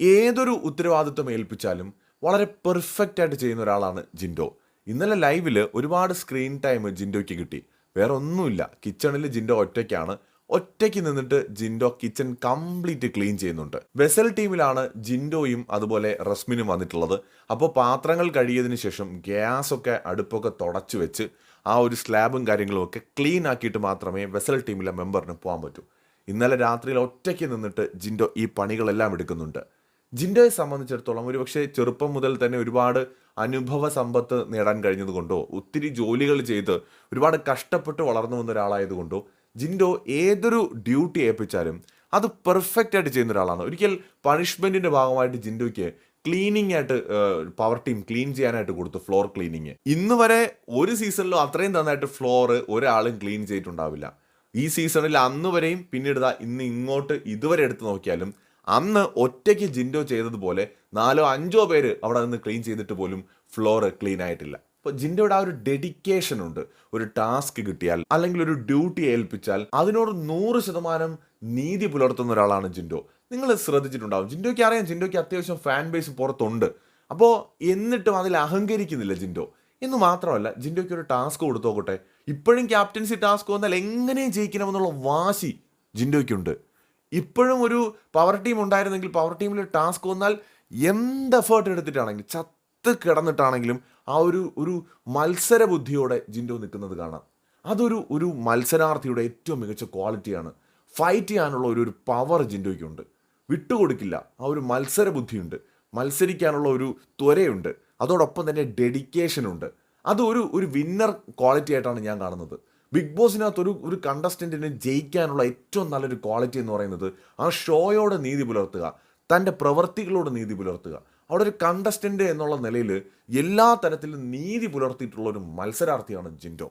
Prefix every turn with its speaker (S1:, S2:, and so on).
S1: ഏതൊരു ഉത്തരവാദിത്വം ഏൽപ്പിച്ചാലും വളരെ പെർഫെക്റ്റ് ആയിട്ട് ചെയ്യുന്ന ഒരാളാണ് ജിൻഡോ. ഇന്നലെ ലൈവിൽ ഒരുപാട് സ്ക്രീൻ ടൈം ജിൻഡോയ്ക്ക് കിട്ടി. വേറെ ഒന്നുമില്ല. കിച്ചണിൽ ജിൻഡോ ഒറ്റയ്ക്കാണ്. ഒറ്റയ്ക്ക് നിന്നിട്ട് ജിൻഡോ കിച്ചൺ കംപ്ലീറ്റ് ക്ലീൻ ചെയ്യുന്നുണ്ട്. വെസൽ ടീമിലാണ് ജിൻഡോയും അതുപോലെ റസ്മിനും വന്നിട്ടുള്ളത്. അപ്പോൾ പാത്രങ്ങൾ കഴിയതിന് ശേഷം ഗ്യാസൊക്കെ അടുപ്പൊക്കെ തുടച്ചു വെച്ച് ആ ഒരു സ്ലാബും കാര്യങ്ങളും ഒക്കെ ക്ലീൻ ആക്കിയിട്ട് മാത്രമേ വെസൽ ടീമിലെ മെമ്പറിന് പോകാൻ പറ്റൂ. ഇന്നലെ രാത്രിയിൽ ഒറ്റയ്ക്ക് നിന്നിട്ട് ജിൻഡോ ഈ പണികളെല്ലാം എടുക്കുന്നുണ്ട്. ജിൻഡോയെ സംബന്ധിച്ചിടത്തോളം ഒരുപക്ഷെ ചെറുപ്പം മുതൽ തന്നെ ഒരുപാട് അനുഭവ സമ്പത്ത് നേടാൻ കഴിഞ്ഞതുകൊണ്ടോ ഒത്തിരി ജോലികൾ ചെയ്ത് ഒരുപാട് കഷ്ടപ്പെട്ട് വളർന്നു വന്ന ഒരാളായതുകൊണ്ടോ ജിൻഡോ ഏതൊരു ഡ്യൂട്ടി ഏൽപ്പിച്ചാലും അത് പെർഫെക്റ്റ് ആയിട്ട് ചെയ്യുന്ന ഒരാളാണ്. ഒരിക്കൽ പണിഷ്മെന്റിന്റെ ഭാഗമായിട്ട് ജിൻഡോയ്ക്ക് ക്ലീനിങ് ആയിട്ട് പവർ ടീം ക്ലീൻ ചെയ്യാനായിട്ട് കൊടുത്തു ഫ്ലോർ ക്ലീനിങ് ഇന്ന് വരെ ഒരു സീസണിലും അത്രയും നന്നായിട്ട് ഫ്ലോർ ഒരാളും ക്ലീൻ ചെയ്തിട്ടുണ്ടാവില്ല. ഈ സീസണിൽ അന്ന് വരെയും പിന്നീട് ഇന്ന് ഇങ്ങോട്ട് ഇതുവരെ എടുത്ത് നോക്കിയാലും അന്ന് ഒറ്റയ്ക്ക് ജിൻഡോ ചെയ്തതുപോലെ നാലോ അഞ്ചോ പേര് അവിടെ നിന്ന് ക്ലീൻ ചെയ്തിട്ട് പോലും ഫ്ലോർ ക്ലീൻ ആയിട്ടില്ല. അപ്പോൾ ജിൻഡോയുടെ ആ ഒരു ഡെഡിക്കേഷൻ ഉണ്ട്. ഒരു ടാസ്ക് കിട്ടിയാൽ അല്ലെങ്കിൽ ഒരു ഡ്യൂട്ടി ഏൽപ്പിച്ചാൽ അതിനോട് നൂറ് ശതമാനം നീതി പുലർത്തുന്ന ഒരാളാണ് ജിൻഡോ. നിങ്ങൾ ശ്രദ്ധിച്ചിട്ടുണ്ടാവും. ജിൻഡോയ്ക്ക് അറിയാം ജിൻഡോയ്ക്ക് അത്യാവശ്യം ഫാൻ ബേസ് പുറത്തുണ്ട്. അപ്പോൾ എന്നിട്ടും അതിൽ അഹങ്കരിക്കുന്നില്ല ജിൻഡോ. എന്ന് മാത്രമല്ല ജിൻഡോയ്ക്ക് ഒരു ടാസ്ക് കൊടുത്തോക്കട്ടെ. ഇപ്പോഴും ക്യാപ്റ്റൻസി ടാസ്ക് വന്നാൽ എങ്ങനെയും ജയിക്കണമെന്നുള്ള വാശി ജിൻഡോയ്ക്കുണ്ട്. ഇപ്പോഴും ഒരു പവർ ടീം ഉണ്ടായിരുന്നെങ്കിൽ പവർ ടീമിൽ ടാസ്ക് വന്നാൽ എന്ത് എഫേർട്ട് എടുത്തിട്ടാണെങ്കിലും ചത്ത് കിടന്നിട്ടാണെങ്കിലും ആ ഒരു ഒരു മത്സര ബുദ്ധിയോടെ ജിൻഡോ നിൽക്കുന്നത് കാണാം. അതൊരു ഒരു മത്സരാർത്ഥിയുടെ ഏറ്റവും മികച്ച ക്വാളിറ്റിയാണ് ഫൈറ്റ് ചെയ്യാനുള്ള ഒരു ഒരു പവർ ജിൻഡോയ്ക്കുണ്ട്. വിട്ടുകൊടുക്കില്ല. ആ ഒരു മത്സര ബുദ്ധിയുണ്ട് മത്സരിക്കാനുള്ള ഒരു ത്വരയുണ്ട്. അതോടൊപ്പം തന്നെ ഡെഡിക്കേഷനുണ്ട് അത് ഒരു ഒരു വിന്നർ ക്വാളിറ്റി ആയിട്ടാണ് ഞാൻ കാണുന്നത്. ബിഗ് ബോസിനകത്ത് ഒരു ഒരു കണ്ടസ്റ്റന്റിന് ജയിക്കാനുള്ള ഏറ്റവും നല്ലൊരു ക്വാളിറ്റി എന്ന് പറയുന്നത് ആ ഷോയോട് നീതി പുലർത്തുക തന്റെ പ്രവൃത്തികളോട് നീതി പുലർത്തുക. അവിടെ ഒരു കണ്ടസ്റ്റന്റ് എന്നുള്ള നിലയിൽ എല്ലാ തരത്തിലും നീതി പുലർത്തിയിട്ടുള്ള ഒരു മത്സരാർത്ഥിയാണ് ജിൻഡോ.